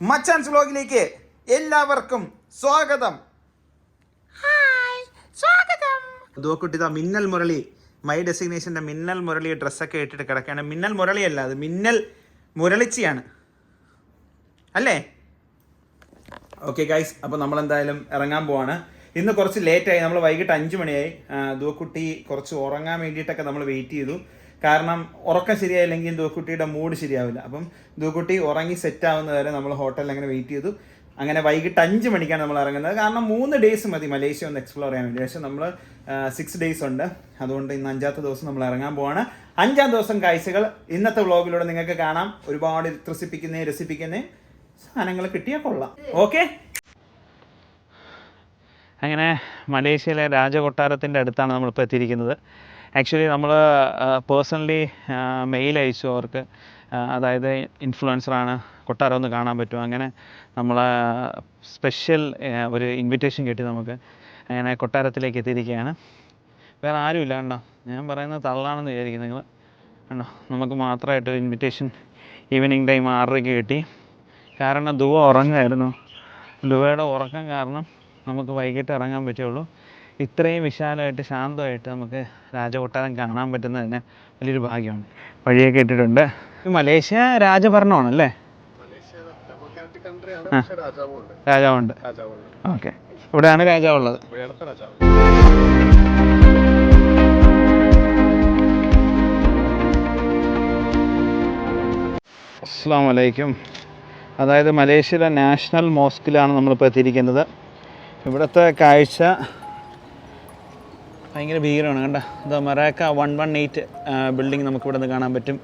മച്ചാൻസ് വ്ലോഗിലേക്ക് എല്ലാവർക്കും സ്വാഗതം. സ്വാഗതം. ദോക്കുട്ടി ഇതാ മിന്നൽ മുരളി മൈ ഡെസിഗ്നേഷന്റെ മിന്നൽ മുരളി ഡ്രസ്സൊക്കെ ഇട്ടിട്ട് കിടക്കുകയാണ്. മിന്നൽ മുരളിയല്ല അത് മിന്നൽ മുരളിച്ചിയാണ്. അല്ലേ? ഓക്കെ ഗൈസ് അപ്പോൾ നമ്മൾ എന്തായാലും ഇറങ്ങാൻ പോവാണ്. ഇന്ന് കുറച്ച് ലേറ്റായി നമ്മൾ വൈകിട്ട് അഞ്ച് മണിയായി. ദുവക്കുട്ടി കുറച്ച് ഉറങ്ങാൻ വേണ്ടിയിട്ടൊക്കെ നമ്മൾ വെയിറ്റ് ചെയ്തു. കാരണം ഉറക്കം ശരിയായില്ലെങ്കിൽ ദൂക്കുട്ടിയുടെ മൂഡ് ശരിയാവില്ല. അപ്പം ദൂക്കുട്ടി ഉറങ്ങി സെറ്റ് ആവുന്നത് വരെ നമ്മൾ ഹോട്ടലിൽ അങ്ങനെ വെയിറ്റ് ചെയ്തു. അങ്ങനെ വൈകിട്ട് അഞ്ച് മണിക്കാണ് നമ്മൾ ഇറങ്ങുന്നത്. കാരണം മൂന്ന് ഡേയ്സ് മതി മലേഷ്യ ഒന്ന് എക്സ്പ്ലോർ ചെയ്യാൻ വേണ്ടി. പക്ഷേ നമ്മൾ സിക്സ് ഡേയ്സ് ഉണ്ട്. അതുകൊണ്ട് ഇന്ന് അഞ്ചാമത്തെ ദിവസം നമ്മൾ ഇറങ്ങാൻ പോവാണ്. അഞ്ചാം ദിവസം കാഴ്ചകൾ. ഇന്നത്തെ വ്ളോഗിലൂടെ നിങ്ങൾക്ക് കാണാം. ഒരുപാട് ത്രസിപ്പിക്കുന്നേ രസിപ്പിക്കുന്നേ. സാധനങ്ങൾ കിട്ടിയാൽ കൊള്ളാം. ഓക്കെ അങ്ങനെ മലേഷ്യയിലെ രാജകൊട്ടാരത്തിന്റെ അടുത്താണ് നമ്മളിപ്പോൾ എത്തിയിരിക്കുന്നത്. ആക്ച്വലി നമ്മൾ പേഴ്സണലി മെയിൽ അയച്ചു അവർക്ക്. അതായത് ഇൻഫ്ലുവൻസറാണ് കൊട്ടാരം ഒന്ന് കാണാൻ പറ്റും അങ്ങനെ നമ്മൾ സ്പെഷ്യൽ ഒരു ഇൻവിറ്റേഷൻ കിട്ടി നമുക്ക്. അങ്ങനെ കൊട്ടാരത്തിലേക്ക് എത്തിയിരിക്കുകയാണ്. വേറെ ആരും ഇല്ല കണ്ടോ? ഞാൻ പറയുന്നത് തള്ളാണെന്ന് വിചാരിക്കും നിങ്ങൾ കണ്ടോ? നമുക്ക് മാത്രമായിട്ട് ഇൻവിറ്റേഷൻ ഈവനിങ് ടൈം ആറരയ്ക്ക് കിട്ടി. കാരണം ദുവ ഉറങ്ങായിരുന്നു ദുവയുടെ ഉറക്കം കാരണം നമുക്ക് വൈകിട്ട് ഇറങ്ങാൻ പറ്റുള്ളൂ ഇത്രയും വിശാലമായിട്ട് ശാന്തമായിട്ട് നമുക്ക് രാജകൊട്ടാരം കാണാൻ പറ്റുന്നത് തന്നെ വലിയൊരു ഭാഗ്യമാണ്. വഴിയൊക്കെ ഇട്ടിട്ടുണ്ട്. ഇത് മലേഷ്യ രാജഭരണമാണല്ലേ. രാജാവുണ്ട്. ഓക്കെ. ഇവിടെയാണ് രാജാവുള്ളത്. അസ്സാം വലൈക്കും അതായത് മലേഷ്യയിലെ നാഷണൽ മോസ്കിലാണ് നമ്മളിപ്പോൾ എത്തിയിരിക്കുന്നത്. ഇവിടുത്തെ കാഴ്ച ഭയങ്കര ഭീകരമാണ്. കണ്ട? ഇത് മറാക്ക വൺ വൺ എയ്റ്റ് ബിൽഡിംഗ് നമുക്ക് ഇവിടെ നിന്ന് കാണാൻ പറ്റും.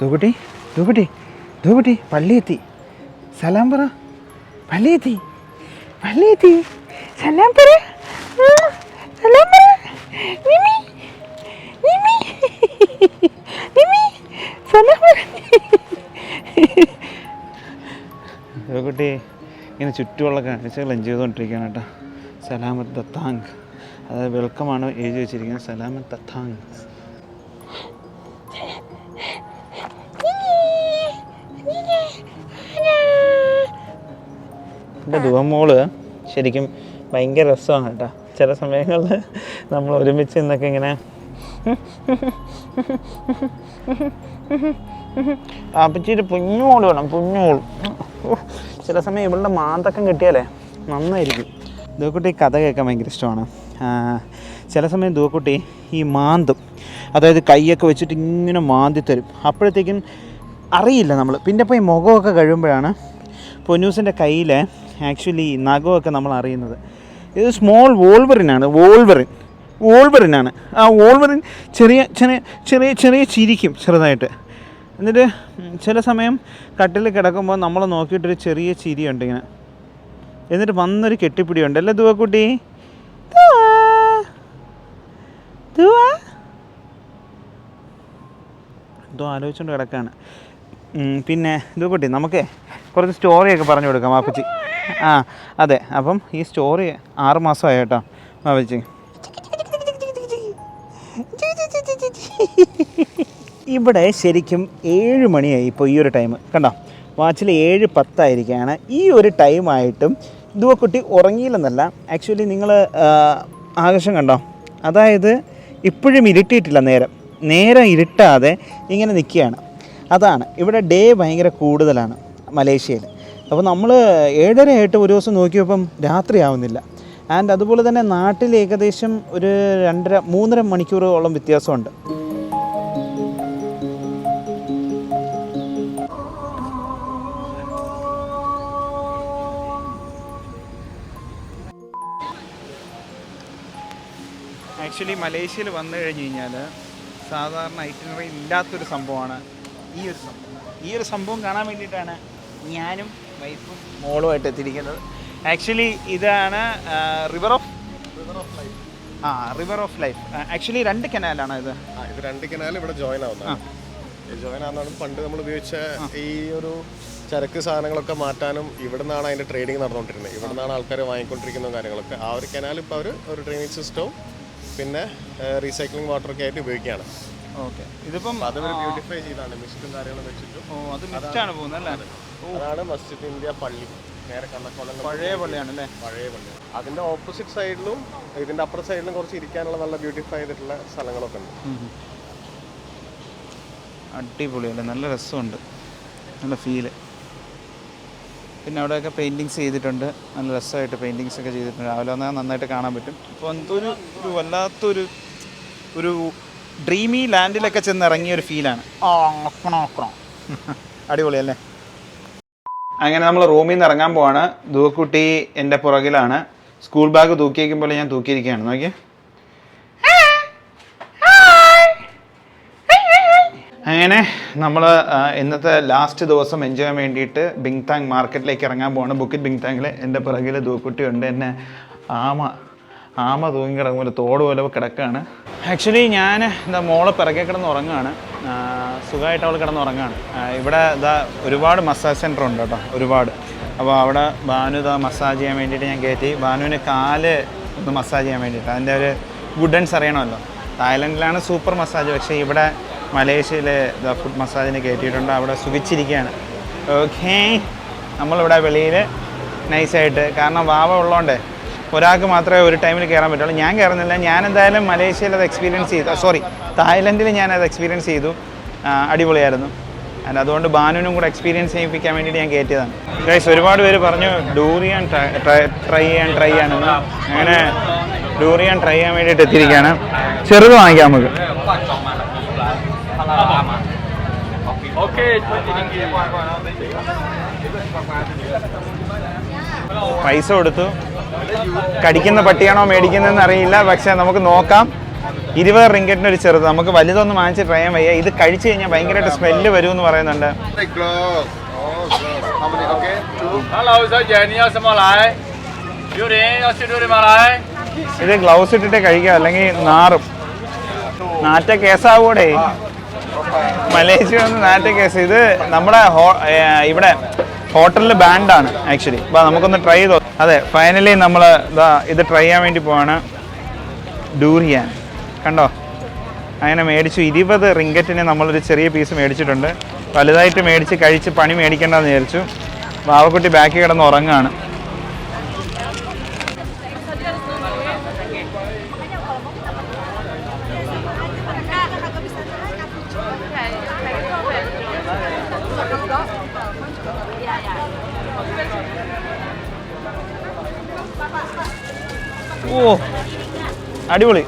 തൂക്കുട്ടി തൂക്കുട്ടി തൂക്കുട്ടി പള്ളി എത്തി സലാം പറ. പള്ളി എത്തി പള്ളി എത്തി സലാം പറ. സലാം പറ. മിമി മിമി മിമി സലാം പറ. കുട്ടി ഇങ്ങനെ ചുറ്റുമുള്ള കാഴ്ചകൾ എൻജോയ് ചെയ്തുകൊണ്ടിരിക്കുകയാണ് കേട്ടോ. സലാമത്ത് ദത്താങ് അതായത് വെൽക്കമാണ് എഴുതി വെച്ചിരിക്കുന്നത്. സലാമത്ത് ദത്താങ് എന്റെ ദുവമോൾ ശരിക്കും ഭയങ്കര രസമാണ് കേട്ടോ. ചില സമയങ്ങളിൽ നമ്മൾ ഒരുമിച്ച് നിന്നൊക്കെ ഇങ്ങനെ അപ്പച്ചിയുടെ പുഞ്ഞോൾ വേണം പുഞ്ഞോൾ. ചില സമയം ഇവളുടെ മാന്തക്കം കിട്ടിയാലേ നന്നായിരിക്കും. ദൂക്കുട്ടി കഥ കേൾക്കാൻ ഭയങ്കര ഇഷ്ടമാണ്. ചില സമയം ദൂക്കുട്ടി ഈ മാന്തും അതായത് കൈയൊക്കെ വെച്ചിട്ട് ഇങ്ങനെ മാന്തി തരും. അപ്പോഴത്തേക്കും അറിയില്ല നമ്മൾ പിന്നെ ഇപ്പോൾ ഈ മുഖമൊക്കെ കഴിയുമ്പോഴാണ് പൊന്നൂസിന്റെ കയ്യിൽ ആക്ച്വലി നഖമൊക്കെ നമ്മൾ അറിയുന്നത്. ഇത് സ്മോൾ വോൾവറിനാണ് വോൾവറിൻ വോൾവറിനാണ്. ആ വോൾവറിൻ ചെറിയ ചെറിയ ചെറിയ ചെറിയ ചിരിക്കും ചെറുതായിട്ട്. എന്നിട്ട് ചില സമയം കട്ടിൽ കിടക്കുമ്പോൾ നമ്മൾ നോക്കിയിട്ടൊരു ചെറിയ ചിരിയുണ്ട് ഇങ്ങനെ. എന്നിട്ട് വന്നൊരു കെട്ടിപ്പിടിയുണ്ട്. അല്ലേ ദുവക്കുട്ടി ദുവാ. ദുവാ. എന്തോ ആലോചിച്ചുകൊണ്ട് കിടക്കുകയാണ് ഉം, പിന്നെ ദുവക്കുട്ടി നമുക്കേ കുറച്ച് സ്റ്റോറിയൊക്കെ പറഞ്ഞു കൊടുക്കാം മാപ്പച്ചി ആ അതെ. അപ്പം ഈ സ്റ്റോറി ആറ് മാസമായി കേട്ടോ വാപ്പച്ചി. ഇവിടെ ശരിക്കും ഏഴ് മണിയായി ഇപ്പോൾ ഈ ഒരു ടൈം കണ്ടോ? വാച്ചിൽ ഏഴ് പത്തായിരിക്കുകയാണ്. ഈ ഒരു ടൈമായിട്ടും ദുവക്കുട്ടി ഉറങ്ങിയില്ലെന്നല്ല ആക്ച്വലി നിങ്ങൾ ആകർഷം കണ്ടോ? അതായത് ഇപ്പോഴും ഇരുട്ടിയിട്ടില്ല നേരം. നേരം ഇരുട്ടാതെ ഇങ്ങനെ നിൽക്കുകയാണ്. അതാണ്. ഇവിടെ ഡേ ഭയങ്കര കൂടുതലാണ് മലേഷ്യയിൽ. അപ്പോൾ നമ്മൾ ഏഴര ആയിട്ട് ഒരു ദിവസം നോക്കിയപ്പം രാത്രിയാവുന്നില്ല ആൻഡ് അതുപോലെ തന്നെ നാട്ടിൽ ഏകദേശം ഒരു രണ്ടര മൂന്നര മണിക്കൂറോളം വ്യത്യാസമുണ്ട്. ആക്ച്വലി മലേഷ്യയിൽ വന്നു കഴിഞ്ഞ് കഴിഞ്ഞാൽ സാധാരണ ഐറ്റിനറി ഇല്ലാത്തൊരു സംഭവമാണ്. ഈ ഒരു സംഭവം ഈ ഒരു സംഭവം കാണാൻ വേണ്ടിയിട്ടാണ് ഞാനും വൈഫും മോളുമായിട്ട് എത്തിയിരിക്കുന്നത്. ആക്ച്വലി ഇതാണ് river of river of life ആ റിവർ ഓഫ് ലൈഫ് ആക്ച്വലി രണ്ട് കനാലാണ് ഇത്. ഇത് രണ്ട് കനാൽ ഇവിടെ ജോയിൻ ആവുന്നതാണ്. ജോയിൻ ആവുന്നതാണ്. പണ്ട് നമ്മൾ ഉപയോഗിച്ച ഈ ഒരു ചരക്ക് സാധനങ്ങളൊക്കെ മാറ്റാനും ഇവിടെ നിന്നാണ് അതിന്റെ ട്രേഡിങ് നടന്നുകൊണ്ടിരുന്നത്. ഇവിടെ നിന്നാണ് ആൾക്കാർ വാങ്ങിക്കൊണ്ടിരിക്കുന്ന കാര്യങ്ങളൊക്കെ. ആ ഒരു കനാൽ ഇപ്പോൾ അവർ ഒരു ഡ്രെയിനേജ് സിസ്റ്റവും പിന്നെ റീസൈക്ലിംഗ് വാട്ടർ ഒക്കെ ആയിട്ട് ഉപയോഗിക്കുകയാണ്. ഓക്കെ. ഇതിപ്പം അത് ബ്യൂട്ടിഫൈ ചെയ്താണ്. മിസ്റ്റും കാര്യങ്ങളും വെച്ചിട്ടും. ഓ അത് മിസ്റ്റാണ് പോകുന്നത് അല്ലേ? അതാണ് മസ്ജിദ് ഇന്ത്യ പള്ളി. നേരെ കണ്ണക്കോളം പഴയ പള്ളിയാണ് അല്ലേ? പഴയ പള്ളി. അതിന്റെ ഓപ്പോസിറ്റ് സൈഡിലും ഇതിന്റെ അപ്പുറ സൈഡിലും കുറച്ച് ഇരിക്കാനുള്ള നല്ല ബ്യൂട്ടിഫൈ ചെയ്തിട്ടുള്ള സ്ഥലങ്ങളൊക്കെ ഉണ്ട്. അടിപൊളിയല്ലേ? നല്ല രസമുണ്ട്. നല്ല ഫീൽ പിന്നെ അവിടെയൊക്കെ പെയിന്റിങ്സ് ചെയ്തിട്ടുണ്ട്. നല്ല രസമായിട്ട് പെയിന്റിങ്സ് ഒക്കെ ചെയ്തിട്ടുണ്ട്. രാവിലെ വന്നാൽ നന്നായിട്ട് കാണാൻ പറ്റും. അപ്പോൾ എന്തൊരു ഒരു വല്ലാത്തൊരു ഒരു ഡ്രീമി ലാൻഡിലൊക്കെ ചെന്ന് ഇറങ്ങിയ ഒരു ഫീലാണ് അടിപൊളിയല്ലേ അങ്ങനെ നമ്മൾ റൂമിൽ നിന്ന് ഇറങ്ങാൻ പോവാണ്. ദൂക്കുട്ടി എന്റെ പുറകിലാണ്. സ്കൂൾ ബാഗ് തൂക്കിയേക്കുമ്പോൾ ഞാൻ തൂക്കിയിരിക്കുകയാണ്. നോക്കിയേ. അങ്ങനെ നമ്മൾ ഇന്നത്തെ ലാസ്റ്റ് ദിവസം എൻജോയ് ചെയ്യാൻ വേണ്ടിയിട്ട് ബിങ് താങ് മാർക്കറ്റിലേക്ക് ഇറങ്ങാൻ പോവാണ്. ബുക്കിറ്റ് ബിങ് താങ്കിൽ എന്റെ പിറകിൽ ദൂക്കുട്ടിയുണ്ട് എന്നെ ആമ ആമ തൂങ്ങി കിടക്കുമ്പോൾ തോട് പോലെ കിടക്കുകയാണ് ആക്ച്വലി ഞാൻ എന്താ മോളെ പിറകെ കിടന്ന് ഉറങ്ങുകയാണ് സുഖമായിട്ട് അവൾ കിടന്ന് ഉറങ്ങുകയാണ് ഇവിടെ ഇതാ ഒരുപാട് മസാജ് സെന്റർ ഉണ്ട് കേട്ടോ ഒരുപാട്. അപ്പോൾ അവിടെ ഭാനു ഇതാ മസാജ് ചെയ്യാൻ വേണ്ടിയിട്ട് ഞാൻ കയറ്റി. ഭാനുവിന് കാൽ ഒന്ന് മസാജ് ചെയ്യാൻ വേണ്ടിയിട്ട്. അതിന്റെ ഒരു ഗുഡൻസ് അറിയണമല്ലോ. തായ്ലൻഡിലാണ് സൂപ്പർ മസാജ് പക്ഷേ ഇവിടെ മലേഷ്യയിൽ ഫുഡ് മസാജിന് കയറ്റിയിട്ടുണ്ട്. അവിടെ സുഖിച്ചിരിക്കുകയാണ്. ഓക്കേ നമ്മളിവിടെ വെളിയിൽ നൈസായിട്ട് കാരണം വാവ ഉള്ളതുകൊണ്ട് ഒരാൾക്ക് മാത്രമേ ഒരു ടൈമിൽ കയറാൻ പറ്റുള്ളൂ. ഞാൻ കയറുന്നില്ല. ഞാൻ എന്തായാലും മലേഷ്യയിൽ അത് എക്സ്പീരിയൻസ് ചെയ്തു. സോറി തായ്ലൻഡിൽ ഞാൻ അത് എക്സ്പീരിയൻസ് ചെയ്തു. അടിപൊളിയായിരുന്നു. ആൻഡ് അതുകൊണ്ട് ബാനുവിനും കൂടെ എക്സ്പീരിയൻസ് ചെയ്യിപ്പിക്കാൻ വേണ്ടിയിട്ട് ഞാൻ കയറ്റിയതാണ്. ഗൈസ് ഒരുപാട് പേര് പറഞ്ഞു ഡൂറിയൻ ട്രൈ ചെയ്യാൻ ട്രൈ ചെയ്യാനെന്ന്. അങ്ങനെ ഡൂറിയൻ ട്രൈ ചെയ്യാൻ വേണ്ടിയിട്ട് എത്തിയിരിക്കുകയാണ്. ചെറുത് വാങ്ങിക്കാം നമുക്ക്. പൈസ കൊടുത്തു. കടിക്കുന്ന പട്ടിയാണോ മേടിക്കുന്നതെന്ന് അറിയില്ല. പക്ഷെ നമുക്ക് നോക്കാം. ഇരുപത് റിങ്കറ്റിന് ഒരു ചെറുത്. നമുക്ക് വലുതൊന്നും വാങ്ങിച്ച് ട്രൈ ചെയ്യാൻ വയ്യ. ഇത് കഴിച്ചു കഴിഞ്ഞാൽ ഭയങ്കരമായിട്ട് സ്മെല്ല് വരും എന്ന് പറയുന്നുണ്ട്. ഇത് ഗ്ലൗസ് ഇട്ടിട്ട് കഴിക്കാം. അല്ലെങ്കിൽ നാറും. നാറ്റ കേസാവൂടെ? മലേഷ്യ വന്ന് നാറ്റ കേസ് ഇത് നമ്മുടെ ഇവിടെ ഹോട്ടലിൽ ബാൻഡാണ് ആക്ച്വലി അപ്പോൾ നമുക്കൊന്ന് ട്രൈ ചെയ്തോ അതെ ഫൈനലി നമ്മൾ ഇതാ ഇത് ട്രൈ ചെയ്യാൻ വേണ്ടി പോവാണ്. ഡൂറിയൻ കണ്ടോ? അങ്ങനെ മേടിച്ചു. ഇരുപത് റിങ്കറ്റിന് നമ്മളൊരു ചെറിയ പീസ് മേടിച്ചിട്ടുണ്ട്. വലുതായിട്ട് മേടിച്ച് കഴിച്ച് പണി മേടിക്കേണ്ടെന്ന് വിചാരിച്ചു. ബാവക്കുട്ടി ബാക്കി കിടന്ന് ഉറങ്ങുകയാണ് ഓ അടിപൊളി.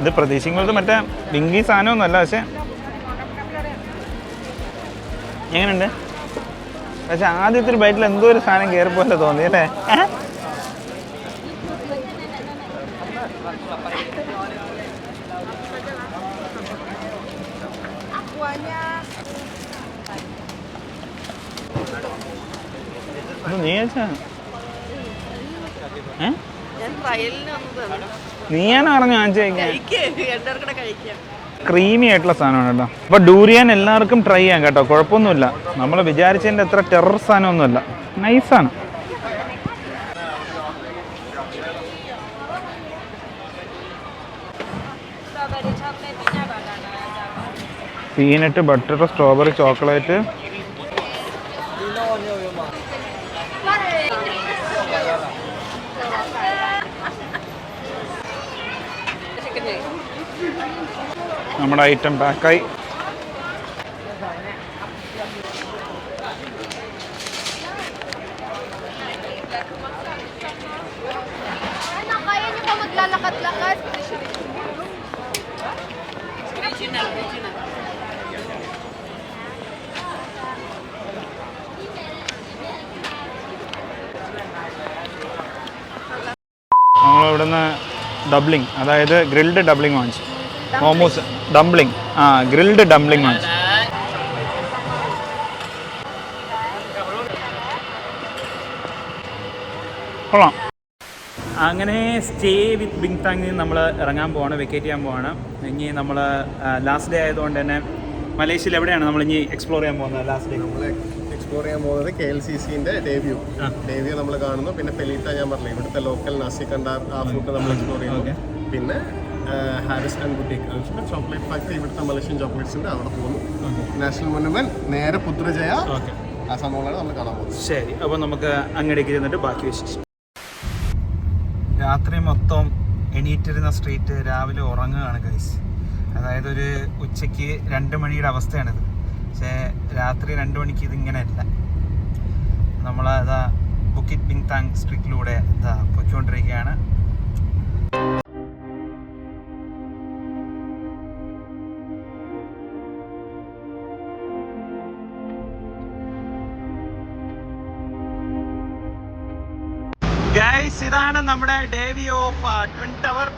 ഇത് പ്രതീക്ഷിക്കുന്നത് മറ്റേ വിങ്കി സാധനമൊന്നുമല്ല പക്ഷെ എങ്ങനെയുണ്ട്? പക്ഷെ ആദ്യത്തെ ഒരു ബൈറ്റിൽ എന്തോ ഒരു സാധനം കയറിപ്പോലെ തോന്നി അല്ലേ? ഏ? ഇത് നീ കഴിച്ചാ ഏ ഞാൻ ട്രയലിന് വന്നതാണ് നീയാണ് പറഞ്ഞു വാങ്ങിച്ചു കഴിക്കാൻ കഴിക്ക്. ക്രീമി ആയിട്ടുള്ള സാധനമാണ് കേട്ടോ. അപ്പോൾ ഡൂരിയാൻ എല്ലാവർക്കും ട്രൈ ചെയ്യാം കേട്ടോ. കുഴപ്പമൊന്നുമില്ല. നമ്മൾ വിചാരിച്ചതിന്റെ അത്ര ടെറർ സാധനമൊന്നുമില്ല. നൈസാണ്. Peanut butter strawberry chocolate. നമ്മുടെ ഐറ്റം പാക്കായി ഇവിടുന്ന് ഡബ്ലിംഗ് അതായത് ഗ്രിൽഡ് ഡബ്ലിംഗ് വാങ്ങിച്ചു മോമോസ് ഡംപ്ലിംഗ് ആ ഗ്രിൽഡ് ഡംപ്ലിംഗ് വാങ്ങിച്ചു കൊള്ളാം. അങ്ങനെ സ്റ്റേ വിത്ത് ബിങ് താങ്ങിൽ നമ്മൾ ഇറങ്ങാൻ പോവാണ് വെക്കേറ്റ് ചെയ്യാൻ പോവാണ്. ഇനി നമ്മൾ ലാസ്റ്റ് ഡേ ആയതുകൊണ്ട് തന്നെ മലേഷ്യയിൽ എവിടെയാണ് നമ്മൾ ഇനി എക്സ്പ്ലോർ ചെയ്യാൻ പോകുന്നത്? ലാസ്റ്റ് ഡേ നമ്മൾ എക്സ്പ്ലോർ ചെയ്യാൻ പോകുന്നത് കെ എൽ സി സിന്റെ ഡേവ്യൂ ഡേവ്യൂ നമ്മൾ കാണുന്നു. പിന്നെ പെലീറ്റ ഞാൻ പറഞ്ഞു ഇവിടുത്തെ ലോക്കൽ നാസി കണ്ട ആ ഫുഡ് നമ്മൾ എക്സ്പ്ലോർ ചെയ്യുന്നു. പിന്നെ Harris and boutique chocolate factory ഇവിടുത്തെ മലേഷ്യൻ ചോക്ലേറ്റ്സിന്റെ അവിടെ പോകുന്നു. നാഷണൽ മോണുമെന്റ് നേരെ പുത്രജയ. ആ സംഭവങ്ങളാണ് നമ്മൾ കാണാൻ പോകുന്നത്. ശരി അപ്പോൾ നമുക്ക് അങ്ങടേക്ക് ചെന്നിട്ട് ബാക്കി വിശേഷം. രാത്രി മൊത്തം എണീറ്റിരുന്ന സ്ട്രീറ്റ് രാവിലെ ഉറങ്ങുകയാണ് ഗൈസ് അതായത് ഒരു ഉച്ചയ്ക്ക് രണ്ട് മണിയുടെ അവസ്ഥയാണിത്. പക്ഷേ രാത്രി രണ്ട് മണിക്ക് ഇതിങ്ങനെയല്ല. നമ്മൾ അതാ ബുക്കിറ്റ് പിങ് താങ് സ്ട്രീറ്റിലൂടെ ഇതാ പൊയ്ക്കൊണ്ടിരിക്കുകയാണ്. ഇതാണ് നമ്മുടെ day view of twin tower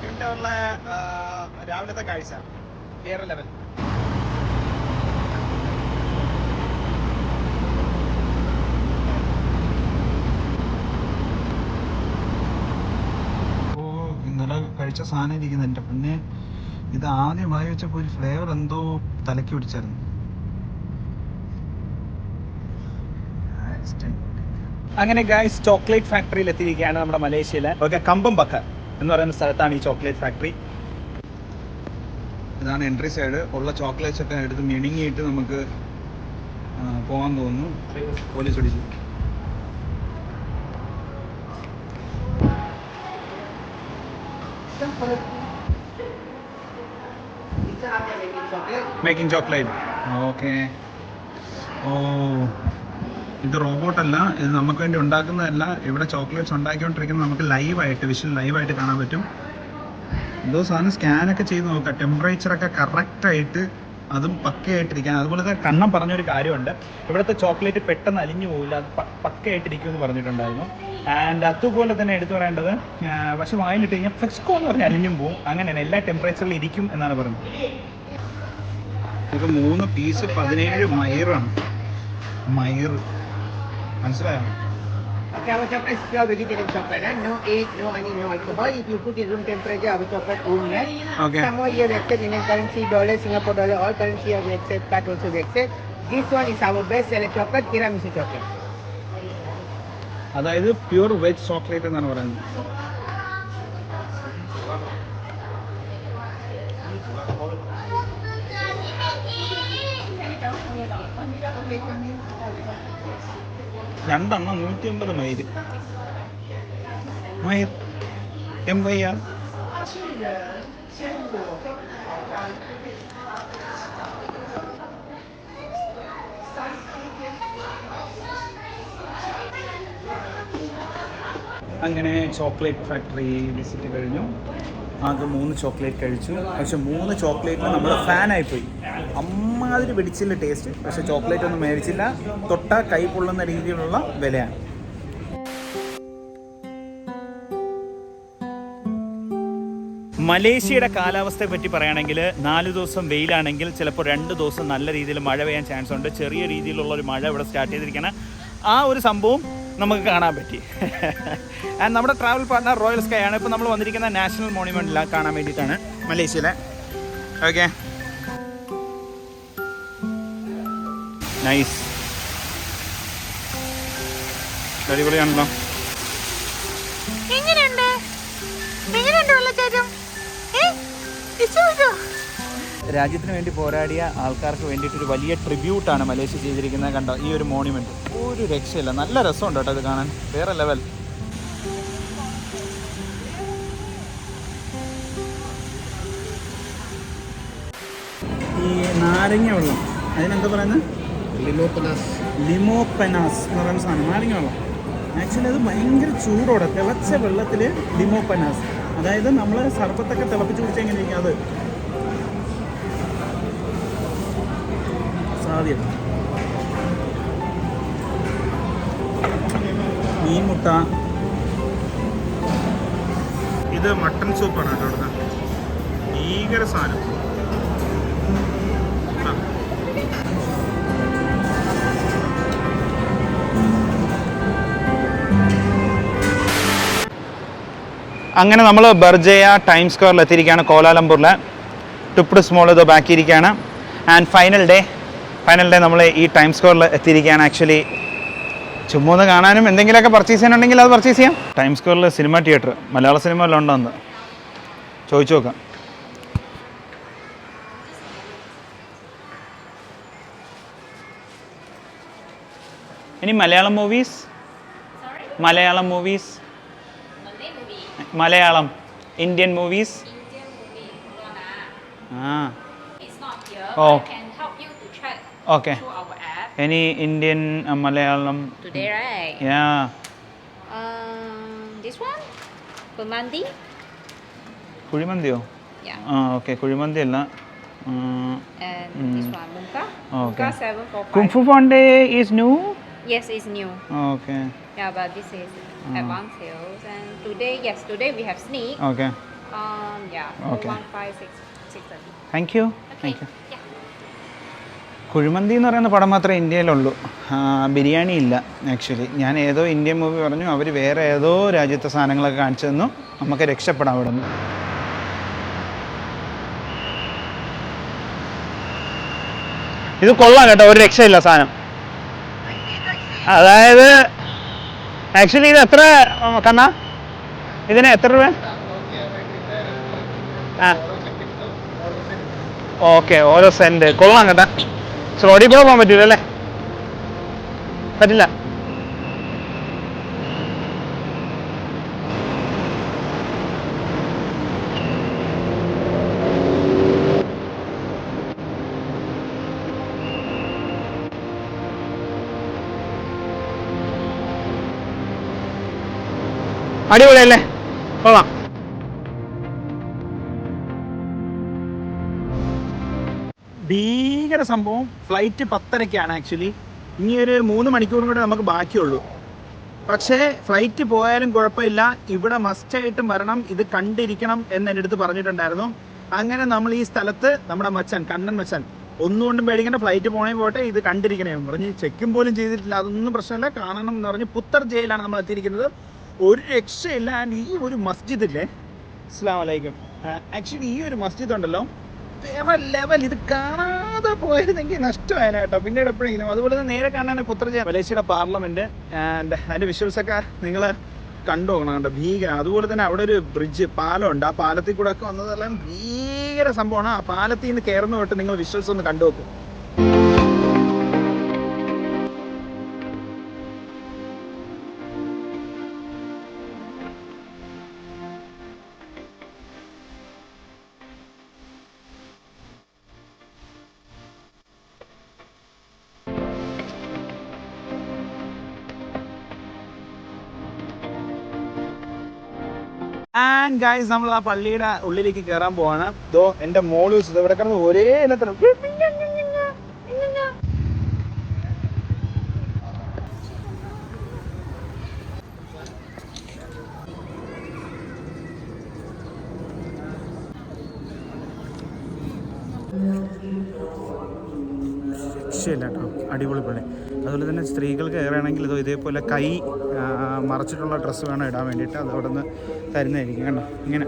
twin ടവറിലെ രാവിലത്തെ കാഴ്ച. വേറെ ലെവൽ ഓ കഴിച്ച സാധനം ഇരിക്കുന്നത് എന്റെ പിന്നെ. ഇത് ആദ്യം വായി വെച്ചപ്പോൾ ഒരു ഫ്ലേവർ എന്തോ തലയ്ക്ക് പിടിച്ചായിരുന്നു. അങ്ങനെ ഗായ്സ് ചോക്ലേറ്റ് ഫാക്ടറിയിൽ എത്തിയിരിക്കുകയാണ് നമ്മുടെ മലേഷ്യയിലെ. ഓക്കെ കമ്പം ബക്ക എന്ന് പറയുന്ന സ്ഥലത്താണ് ഈ ചോക്ലേറ്റ് ഫാക്ടറി ഇതാണ് എൻട്രി സൈഡ് ഉള്ള ചോക്ലേറ്റ്സ് ഒക്കെ എടുത്ത് മിണുങ്ങിയിട്ട് നമുക്ക് പോകാൻ തോന്നുന്നു. പോലീസ് മേക്കിംഗ് ചോക്ലേറ്റ് ഓക്കെ ഓ ഇത് റോബോട്ട് അല്ല ഇത് നമുക്ക് വേണ്ടി ഉണ്ടാക്കുന്നതല്ല. ഇവിടെ ചോക്ലേറ്റ്സ് ഉണ്ടാക്കിക്കൊണ്ടിരിക്കുന്നത് നമുക്ക് ലൈവായിട്ട് വിഷ്വൽ ലൈവായിട്ട് കാണാൻ പറ്റും. എന്തോ സാധനം സ്കാനൊക്കെ ചെയ്ത് നോക്കാം. ടെമ്പറേച്ചറൊക്കെ കറക്റ്റായിട്ട് അതും പക്കയായിട്ടിരിക്കാൻ അതുപോലെ തന്നെ കണ്ണം പറഞ്ഞൊരു കാര്യമുണ്ട്. ഇവിടുത്തെ ചോക്ലേറ്റ് പെട്ടെന്ന് അലിഞ്ഞു പോകില്ല അത് പക്കയായിട്ടിരിക്കും എന്ന് പറഞ്ഞിട്ടുണ്ടായിരുന്നു. ആൻഡ് അതുപോലെ തന്നെ എടുത്തു പറയേണ്ടത് പക്ഷെ വായിലിട്ട് കഴിഞ്ഞാൽ ഫ്ലെക്സ്കോ എന്ന് പറഞ്ഞാൽ അലിഞ്ഞും പോകും അങ്ങനെയാണ് എല്ലാ ടെമ്പറേച്ചറിൽ ഇരിക്കും എന്നാണ് പറയുന്നത് മൂന്ന് പീസ് പതിനേഴ് മയറാണ്. മയർ മനസ്സിലായോ? Our chocolate is pure vegetarian chocolate, huh? no egg, no honey, no alcohol. If you put it room temperature, our chocolate won't melt. Okay. Some more here we accept Indian currency, dollar, Singapore dollar, all currency here we accept, card also we accept. This one is our best seller chocolate, tiramisu chocolate. അതായത് pure veg chocolate എന്നാണ് പറയുന്നത് രണ്ടെണ്ണം നൂറ്റി അമ്പത് mile. Mile എംവൈആർ അങ്ങനെ chocolate factory visit കഴിഞ്ഞു. ആകെ മൂന്ന് ചോക്ലേറ്റ് കഴിച്ചു. പക്ഷെ മൂന്ന് ചോക്ലേറ്റിന് നമ്മൾ ഫാനായിപ്പോയി. അമ്മാതിരി പിടിച്ചില്ല ടേസ്റ്റ് പക്ഷെ ചോക്ലേറ്റ് ഒന്നും മേടിച്ചില്ല. തൊട്ട കൈ പൊള്ളുന്ന രീതിയിലുള്ള വിലയാണ്. മലേഷ്യയുടെ കാലാവസ്ഥയെ പറ്റി പറയുകയാണെങ്കിൽ നാല് ദിവസം വെയിലാണെങ്കിൽ ചിലപ്പോൾ രണ്ട് ദിവസം നല്ല രീതിയിൽ മഴ പെയ്യാൻ ചാൻസ് ഉണ്ട്. ചെറിയ രീതിയിലുള്ള ഒരു മഴ ഇവിടെ സ്റ്റാർട്ട് ചെയ്തിരിക്കണം ആ ഒരു സംഭവം നമുക്ക് കാണാൻ പറ്റി. ആൻഡ് നമ്മുടെ ട്രാവൽ പാർട്ട്ണർ റോയൽ സ്കൈ ആണ്. ഇപ്പോൾ നമ്മൾ വന്നിരിക്കുന്ന നാഷണൽ മോണുമെന്റിലാണ് കാണാൻ വേണ്ടിയിട്ടാണ് മലേഷ്യയിലെ. ഓക്കെ നൈസ് അടിപൊളിയാണല്ലോ. എങ്ങനെയുണ്ട്? എങ്ങനെയുണ്ട് വെള്ളച്ചാട്ടം? ഏ? ഇഷ്ടപ്പെട്ടോ രാജ്യത്തിന് വേണ്ടി പോരാടിയ ആൾക്കാർക്ക് വേണ്ടിയിട്ടൊരു വലിയ ട്രിബ്യൂട്ടാണ് മലേഷ്യ ചെയ്തിരിക്കുന്നത്. കണ്ടോ ഈ ഒരു മോണുമെന്റ് ഒരു രക്ഷയില്ല. നല്ല രസമുണ്ട് കേട്ടോ ഇത് കാണാൻ. വേറെ ലെവൽ ഈ നാരങ്ങ വെള്ളം. അതിനെന്താ പറയുന്നത്? ലിമോപ്പനാസ്. ലിമോപ്പനാസ് എന്ന് പറയുന്ന സാധനം. നാരങ്ങ വെള്ളം. ആക്ച്വലി അത് ഭയങ്കര ചൂടോടെ തിളച്ച വെള്ളത്തിൽ ലിമോപ്പനാസ്. അതായത് നമ്മൾ സർബത്തൊക്കെ തിളപ്പിച്ച് കുടിച്ചാൽ എങ്ങനെ അത്? സാധ്യത മീൻ മുട്ട. ഇത് മട്ടൺ സൂപ്പാണ് കേട്ടോ ഇവിടുത്തെ. ഭീകര സാധനം. അങ്ങനെ നമ്മൾ ബർജയ ടൈം സ്ക്വയറിൽ എത്തിയിരിക്കുകയാണ് കോലാലംപൂരിൽ ടുപ്ഡസ് സ്മോൾ ഇത് ബാക്കിയിരിക്കുകയാണ്. And final day final day നമ്മൾ ഈ ടൈം സ്ക്വയറിൽ എത്തിയിരിക്കുകയാണ്. ആക്ച്വലി ചുമ്മാ കാണാനും എന്തെങ്കിലുമൊക്കെ പർച്ചേസ് ചെയ്യാനുണ്ടെങ്കിൽ അത് പർച്ചേസ് ചെയ്യാം. ടൈം സ്ക്വയറിൽ സിനിമ തിയേറ്റർ മലയാള സിനിമ എല്ലാം ഉണ്ടോന്ന് ചോദിച്ചു നോക്കാം. ഇനി Malayalam movies Malayalam movies Malayalam. Indian movies ആ. It's check okay through our app. Any Indian Malayalam Today, right? Yeah Um, this one, Pemandi. കുഴിമന്തിയോ Yeah. ആ ഓക്കെ കുഴിമന്തി അല്ല And this one, Munka. Okay. Munka seven four five. Kung fu പോണ്ടേ is new Yes, it's new. Okay Yeah, but this is advanced sales. And today, yes, today we have sneak. Okay Um, yeah, Okay. one five six six thirty. Thank you Okay. Thank you Yeah. Kuzhimanthi എന്ന് പറയുന്ന പടം മാത്രമേ ഇന്ത്യയിലുള്ളൂ. ബിരിയാണി ഇല്ല actually ഞാൻ ഏതോ Indian movie പറഞ്ഞു അവർ വേറെ ഏതോ രാജ്യത്തെ സാധനങ്ങളൊക്കെ കാണിച്ചു തന്നു. നമുക്ക് രക്ഷപ്പെടാം അവിടെ നിന്ന് ഇത് കൊള്ളാം കേട്ടോ ഒരു രക്ഷയില്ല സാധനം. അതായത് ആക്ച്വലി ഇത് എത്ര കണ്ണ? ഇതിന് എത്ര രൂപ? ഓക്കെ ഓരോ സെന്റ് കൊള്ളാം കേട്ടാ. റോഡിൽ കൂടെ പോകാൻ പറ്റൂല അല്ലേ? പറ്റില്ല. അടിപൊളിയല്ലേ? കൊള്ളാം. ഭീകര സംഭവം. ഫ്ലൈറ്റ് പത്തരയ്ക്കാണ് ആക്ച്വലി ഇനി ഒരു മൂന്ന് മണിക്കൂറും കൂടെ നമുക്ക് ബാക്കിയുള്ളൂ. പക്ഷേ ഫ്ലൈറ്റ് പോയാലും കുഴപ്പമില്ല. ഇവിടെ മസ്റ്റായിട്ടും വരണം. ഇത് കണ്ടിരിക്കണം എന്ന് എന്റെ അടുത്ത് പറഞ്ഞിട്ടുണ്ടായിരുന്നു. അങ്ങനെ നമ്മൾ ഈ സ്ഥലത്ത് നമ്മുടെ മച്ചൻ കണ്ണൻ മച്ചൻ ഒന്നുകൊണ്ടും പേടിക്കേണ്ട ഫ്ലൈറ്റ് പോണേ പോട്ടെ ഇത് കണ്ടിരിക്കണേ പറഞ്ഞ് ചെക്കും പോലും ചെയ്തിട്ടില്ല. അതൊന്നും പ്രശ്നമില്ല. കാണണം എന്ന് പറഞ്ഞ് പുത്തർ ജയിലാണ് നമ്മൾ എത്തിയിരിക്കുന്നത്. ഒരു രക്ഷയില്ല. ഈ ഒരു മസ്ജിദില്ലേ അസ്സാം വലൈക്കും ആക്ച്വലി ഈ ഒരു മസ്ജിദ് ഉണ്ടല്ലോ. വേറെ ലെവൽ ഇത് കാണാതെ പോയിരുന്നെങ്കിൽ നഷ്ടമായേനെ കേട്ടോ. പിന്നീട് എപ്പോഴെങ്കിലും അതുപോലെ തന്നെ നേരെ കാണാൻ പുത്രജയ മലേഷ്യയുടെ പാർലമെന്റ് അതിന്റെ വിഷ്വൽസ് ഒക്കെ നിങ്ങൾ കണ്ടു ഭീകര അതുപോലെ തന്നെ അവിടെ ഒരു ബ്രിഡ്ജ് പാലം ഉണ്ട് ആ പാലത്തിൽ കൂടെ ഒക്കെ വന്നതെല്ലാം ഭീകര സംഭവമാണ്. ആ പാലത്തിൽ നിന്ന് കയറുന്ന തൊട്ട് നിങ്ങൾ വിഷ്വൽസ് ഒന്ന് കണ്ടു ആൻഡ് ഗൈസ് നമ്മൾ ആ പള്ളിയുടെ ഉള്ളിലേക്ക് കയറാൻ പോവാണ്. ഇതോ എന്റെ മോൾ ഇവിടെ കിടന്ന് ഒരേ ഇനത്തിന് അടിപൊളി പള്ളി അതുപോലെ തന്നെ സ്ത്രീകൾക്ക് കയറുകയാണെങ്കിൽ ഇതോ ഇതേപോലെ കൈ മറച്ചിട്ടുള്ള ഡ്രസ്സ് വേണം ഇടാൻ വേണ്ടിയിട്ട്. അത് അവിടെ നിന്ന് തരുന്നതായിരിക്കും കണ്ടോ? ഇങ്ങനെ.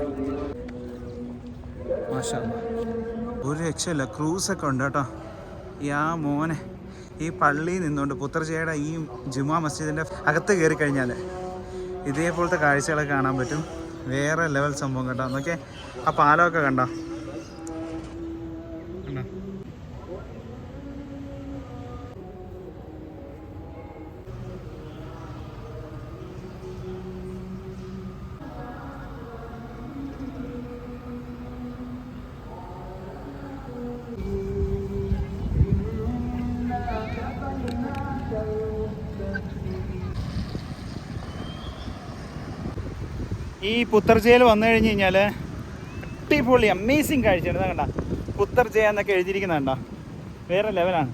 മാഷാ. ഒരു രക്ഷയില്ല. ക്രൂസൊക്കെ ഉണ്ട് കേട്ടോ. യാ മോനെ ഈ പള്ളിയിൽ നിന്നുകൊണ്ട് പുത്രജയുടെ ഈ ജുമാ മസ്ജിദിന്റെ അകത്ത് കയറി കഴിഞ്ഞാൽ ഇതേപോലത്തെ കാഴ്ചകളൊക്കെ കാണാൻ പറ്റും. വേറെ ലെവൽ സംഭവം കേട്ടോ. എന്നൊക്കെ ആ പാലമൊക്കെ കണ്ടോ? ഈ പുത്തർജയിൽ വന്നു കഴിഞ്ഞ് കഴിഞ്ഞാൽ അടിപൊളി അമേസിങ് കാഴ്ചയാണ് കണ്ട പുത്തർജയ എന്നൊക്കെ എഴുതിയിരിക്കുന്ന കണ്ട. വേറെ ലെവലാണ്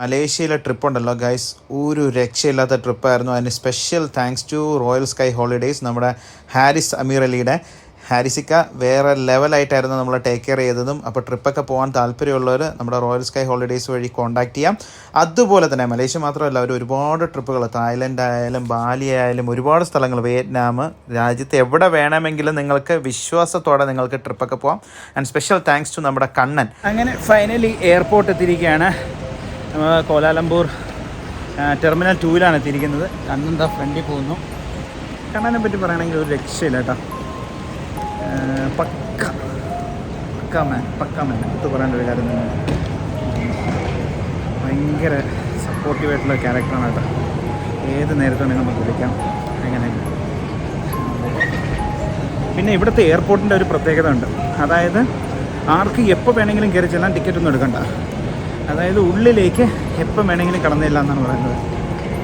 മലേഷ്യയിലെ ട്രിപ്പ് ഉണ്ടല്ലോ ഗൈസ് ഒരു രക്ഷയില്ലാത്ത ട്രിപ്പായിരുന്നു അതിന് special thanks to royal sky holidays നമ്മുടെ ഹാരിസ് അമീർ അലിയുടെ ഹാരിസിക്ക വേറെ ലെവലായിട്ടായിരുന്നു നമ്മൾ ടേക്ക് കെയർ ചെയ്തതും. അപ്പോൾ ട്രിപ്പൊക്കെ പോകാൻ താല്പര്യമുള്ളവർ നമ്മുടെ റോയൽ സ്കൈ ഹോളിഡേയ്സ് വഴി കോൺടാക്ട് ചെയ്യാം. അതുപോലെ തന്നെ മലേഷ്യ മാത്രമല്ല അവർ ഒരുപാട് ട്രിപ്പുകൾ തായ്ലൻഡ് ആയാലും ബാലി ആയാലും ഒരുപാട് സ്ഥലങ്ങൾ വിയറ്റ്നാം രാജ്യത്ത് എവിടെ വേണമെങ്കിലും നിങ്ങൾക്ക് വിശ്വാസത്തോടെ നിങ്ങൾക്ക് ട്രിപ്പൊക്കെ പോകാം ആൻഡ് സ്പെഷ്യൽ താങ്ക്സ് ടു നമ്മുടെ കണ്ണൻ. അങ്ങനെ ഫൈനലി എയർപോർട്ട് എത്തിയിരിക്കുകയാണ്. കോലാലംപൂർ ടെർമിനൽ ടൂവിലാണ് എത്തിയിരിക്കുന്നത്. കണ്ണൻ ഫ്രണ്ടിൽ പോകുന്നു. കണ്ണനെ പറ്റി പറയുകയാണെങ്കിൽ ഒരു രക്ഷയില്ല കേട്ടോ. പക്ക പക്ക മാൻ പക്ക മാൻ എടുത്ത് പറയേണ്ട ഒരു കാര്യം തന്നെ ഭയങ്കര സപ്പോർട്ടീവായിട്ടുള്ള ക്യാരക്ടറാണ് കേട്ടോ ഏത് നേരത്തുണ്ടെങ്കിൽ നമുക്ക് വിളിക്കാം അങ്ങനെ പിന്നെ ഇവിടുത്തെ എയർപോർട്ടിന്റെ ഒരു പ്രത്യേകത ഉണ്ട് അതായത് ആർക്ക് എപ്പോൾ വേണമെങ്കിലും കയറി ചെല്ലാൻ ടിക്കറ്റ് ഒന്നും എടുക്കണ്ട അതായത് ഉള്ളിലേക്ക് എപ്പം വേണമെങ്കിലും കടന്നില്ല എന്നാണ് പറയുന്നത്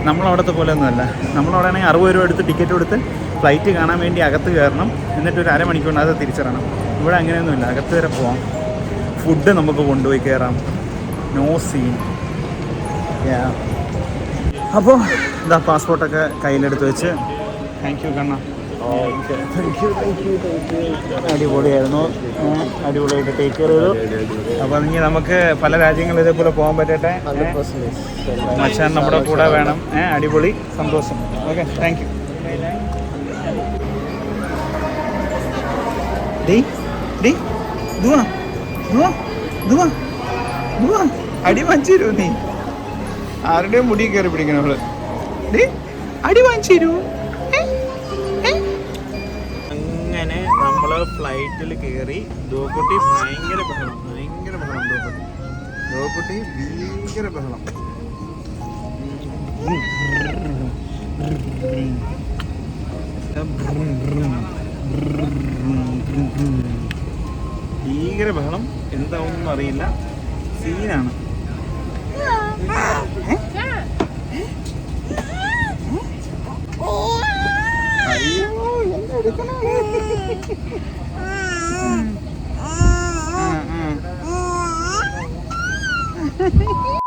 നമ്മളവിടുത്തെ പോലെ ഒന്നുമല്ല നമ്മളവിടെ ആണെങ്കിൽ അറുപത് രൂപ എടുത്ത് ടിക്കറ്റ് കൊടുത്ത് ഫ്ലൈറ്റ് കാണാൻ വേണ്ടി അകത്ത് കയറണം. എന്നിട്ട് ഒരു അരമണിക്കൂറിന് അത് തിരിച്ചിറങ്ങണം. ഇവിടെ അങ്ങനെയൊന്നുമില്ല. അകത്ത് വരെ പോവാം. ഫുഡ് നമുക്ക് കൊണ്ടുപോയി കയറാം. നോ സീൻ അപ്പോൾ ഇതാ പാസ്പോർട്ടൊക്കെ കയ്യിലെടുത്ത് വെച്ച്. താങ്ക് യു കണ്ണ. അടിപൊളിയായിരുന്നു. അടിപൊളിയായിട്ട് ടേക്ക് കെയർ ചെയ്തു. അപ്പോൾ ഇനി നമുക്ക് പല രാജ്യങ്ങളിൽ ഇതേപോലെ പോകാൻ പറ്റട്ടെ? മച്ചാൻ നമ്മുടെ കൂടെ വേണം. അടിപൊളി. സന്തോഷം. ഓക്കെ താങ്ക് യു ഡേ ദേ ദുവാ ദുവാ ദുവാ ദുവാ അടി വാങ്ങിച്ചു തരുമോ നീ? ആരുടെയും മുടി കയറി പിടിക്കണം അവൾ. ഡേ അടി വാങ്ങിച്ചു തരുമോ അങ്ങനെ നമ്മൾ ഫ്ലൈറ്റിൽ കയറി ദോക്കുട്ടി ഭയങ്കര ബഹളം ഭയങ്കര ബഹളം ദോക്കുട്ടി. ദോക്കുട്ടി ഭയങ്കര ബഹളം. ഭീകര ബഹളം. എന്താവും അറിയില്ല. സീനാണ്. ha! ആ, ആ.